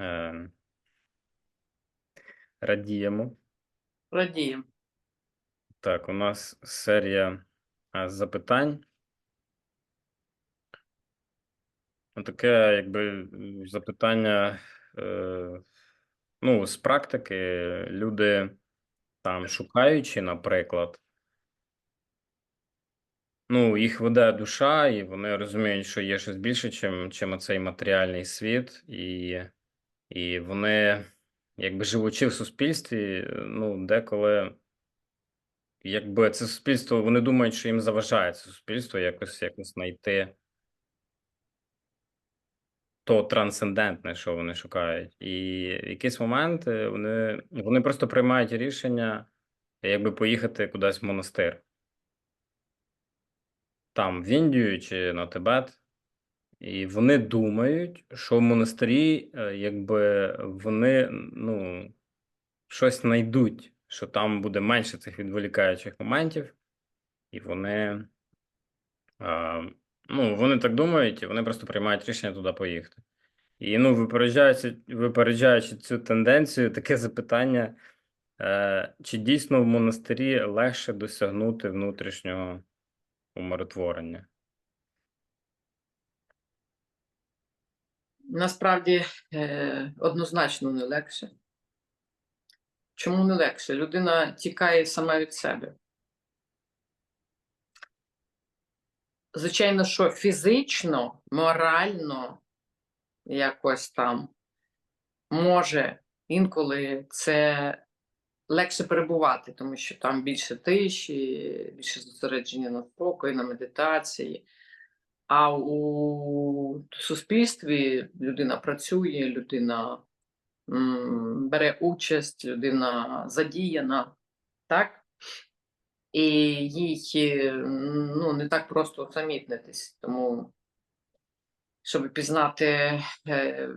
е, радіємо. Радіємо. Так, у нас серія запитань. Таке, якби запитання, е, ну, з практики, люди там шукаючи, наприклад, ну, їх веде душа, і вони розуміють, що є щось більше, чим, чим оцей матеріальний світ, і, і вони, якби живучи в суспільстві, ну, деколи, якби це суспільство, вони думають, що їм заважає це суспільство якось, якось знайти то трансцендентне, що вони шукають. І в якийсь момент е, вони, вони просто приймають рішення, якби поїхати кудись в монастир. Там, в Індію чи на Тибет. І вони думають, що в монастирі, е, якби вони ну, щось знайдуть, що там буде менше цих відволікаючих моментів, і вони, ну, вони так думають, і вони просто приймають рішення туди поїхати. І ну, випереджаючи, випереджаючи цю тенденцію, таке запитання: е, чи дійсно в монастирі легше досягнути внутрішнього умиротворення? Насправді е, однозначно не легше. Чому не легше? Людина тікає сама від себе. Звичайно, що фізично, морально якось там може інколи це легше перебувати, тому що там більше тиші, більше зосередження на спокої, на медитації. А у суспільстві людина працює, людина бере участь, людина задіяна, так? І їй ну, не так просто усамітнитись. Тому, щоб пізнати, е,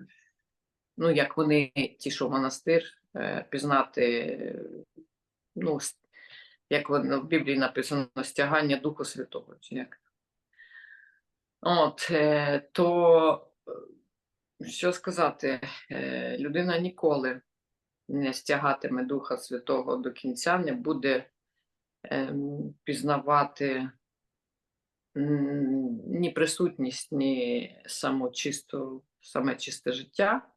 ну, як вони, ті, що в монастир, е, пізнати, ну, як в Біблії написано, стягання Духу Святого. Як? От, е, то е, що сказати, е, людина ніколи не стягатиме Духа Святого до кінця, не буде ем, пізнавати ні присутність, ні само саме чисте життя,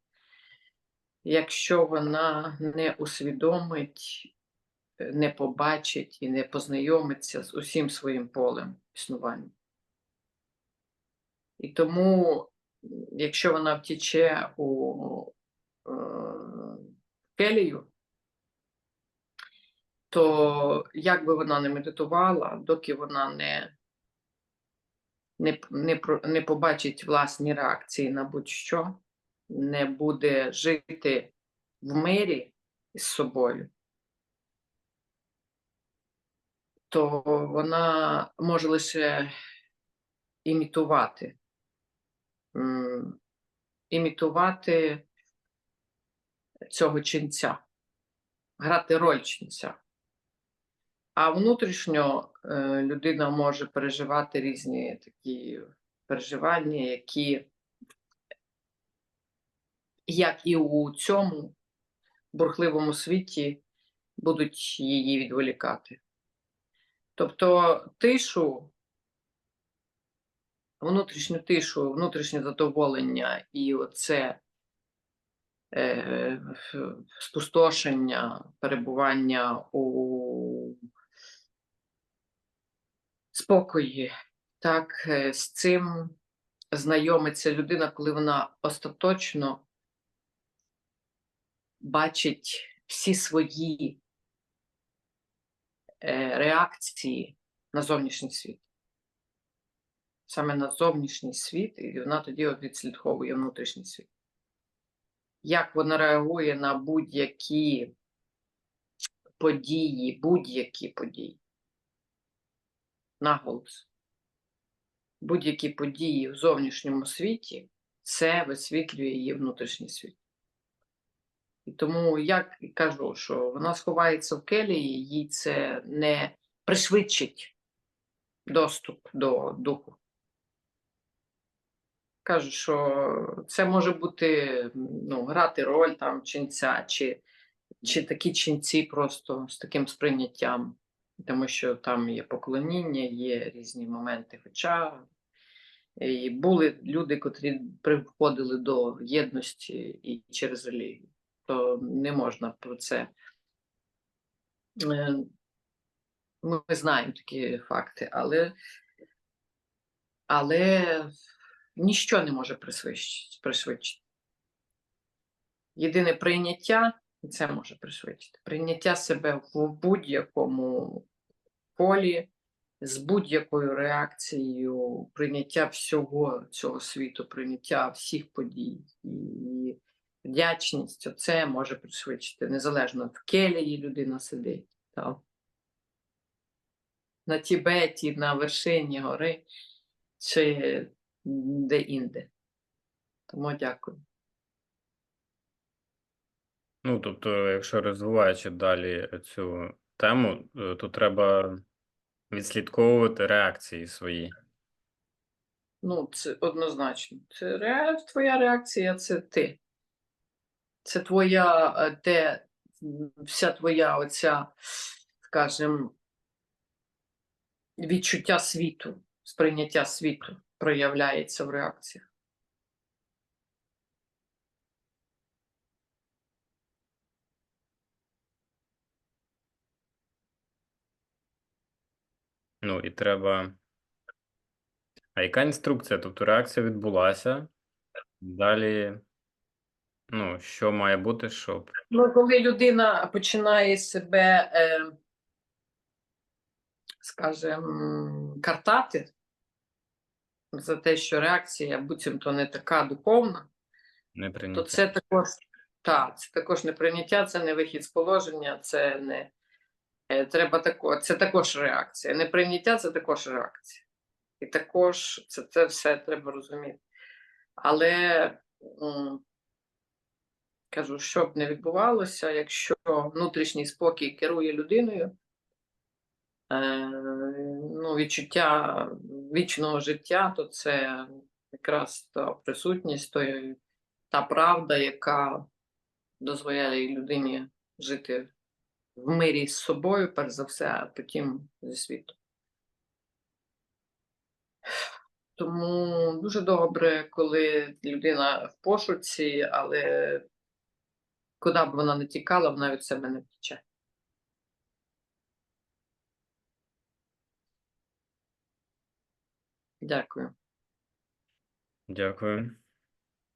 якщо вона не усвідомить, не побачить і не познайомиться з усім своїм полем існування. І тому, якщо вона втіче у е, келію, то як би вона не медитувала, доки вона не, не, не, не побачить власні реакції на будь-що, не буде жити в мирі з собою, то вона може лише імітувати. Імітувати цього ченця, грати роль ченця. А внутрішньо е, людина може переживати різні такі переживання, які, як і у цьому бурхливому світі, будуть її відволікати. Тобто тишу, внутрішню тишу, внутрішнє задоволення і оце е, спустошення, перебування у спокої. Так, е, з цим знайомиться людина, коли вона остаточно бачить всі свої е, реакції на зовнішній світ. Саме на зовнішній світ, і вона тоді відслідковує внутрішній світ. Як вона реагує на будь-які події, будь-які події. Наголос. Будь-які події в зовнішньому світі це висвітлює її внутрішній світ. І тому я кажу, що вона сховається в келії, їй це не пришвидшить доступ до духу. Кажу, що це може бути ну, грати роль там ченця, чи, чи такі ченці просто з таким сприйняттям, тому що там є поклоніння, є різні моменти. Хоча і були люди, котрі приходили до єдності і через релігію, то не можна про це. Е, Ми знаємо такі факти, але, але ніщо не може пришвидшити. Єдине прийняття і це може пришвидшити. Прийняття себе в будь-якому полі, з будь-якою реакцією, прийняття всього цього світу, прийняття всіх подій і вдячність, це може пришвидшити. Незалежно в келії людина сидить. Так. На Тібеті, на вершині гори чи де-інде. Тому дякую. Ну, тобто, якщо розвиваючи далі цю тему, е, то треба відслідковувати реакції свої. Ну, це однозначно. Це ре... твоя реакція це ти. Це твоя, е, те, вся твоя оця, скажімо, відчуття світу, сприйняття світу проявляється в реакціях. Ну, і треба. А яка інструкція? Тобто реакція відбулася. Далі, ну, що має бути, щоб. Ну, коли людина починає себе, е, скажімо, картати за те, що реакція буцімто не така духовна, Не то це також, так, це також не прийняття, це не вихід з положення, це не е, треба тако, це також реакція. Неприйняття це також реакція. І також це, це все треба розуміти. Але м, кажу, що б не відбувалося, якщо внутрішній спокій керує людиною, ну, відчуття вічного життя, то це якраз та присутність, тої, та правда, яка дозволяє людині жити в мирі з собою, перш за все, а потім зі світом. Тому дуже добре, коли людина в пошуці, але куди б вона не тікала, вона від себе не втече. Дякую. Дякую.